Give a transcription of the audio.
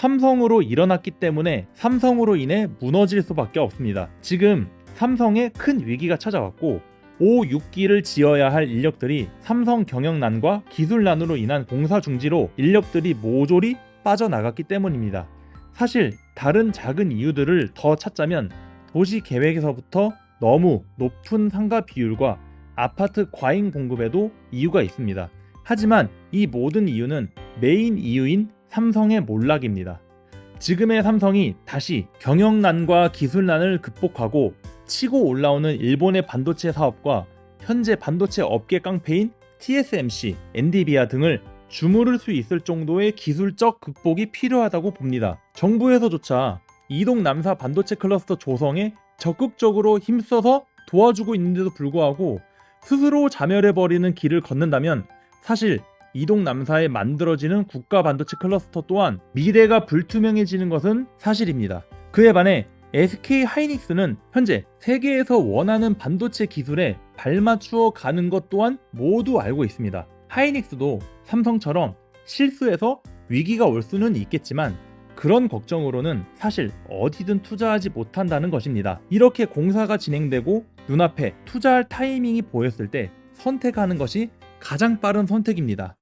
삼성으로 일어났기 때문에 삼성으로 인해 무너질 수밖에 없습니다. 지금 삼성에 큰 위기가 찾아왔고 5, 6기를 지어야 할 인력들이 삼성 경영난과 기술난으로 인한 공사 중지로 인력들이 모조리 빠져나갔기 때문입니다. 사실 다른 작은 이유들을 더 찾자면 도시 계획에서부터 너무 높은 상가 비율과 아파트 과잉 공급에도 이유가 있습니다. 하지만 이 모든 이유는 메인 이유인 삼성의 몰락입니다. 지금의 삼성이 다시 경영난과 기술난을 극복하고 치고 올라오는 일본의 반도체 사업과 현재 반도체 업계 깡패인 TSMC, 엔디비아 등을 주무를 수 있을 정도의 기술적 극복이 필요하다고 봅니다. 정부에서조차 이동 남사 반도체 클러스터 조성에 적극적으로 힘써서 도와주고 있는데도 불구하고 스스로 자멸해버리는 길을 걷는다면 사실 이동 남사에 만들어지는 국가 반도체 클러스터 또한 미래가 불투명해지는 것은 사실입니다. 그에 반해 SK 하이닉스는 현재 세계에서 원하는 반도체 기술에 발맞추어 가는 것 또한 모두 알고 있습니다. 하이닉스도 삼성처럼 실수해서 위기가 올 수는 있겠지만 그런 걱정으로는 사실 어디든 투자하지 못한다는 것입니다. 이렇게 공사가 진행되고 눈앞에 투자할 타이밍이 보였을 때 선택하는 것이 가장 빠른 선택입니다.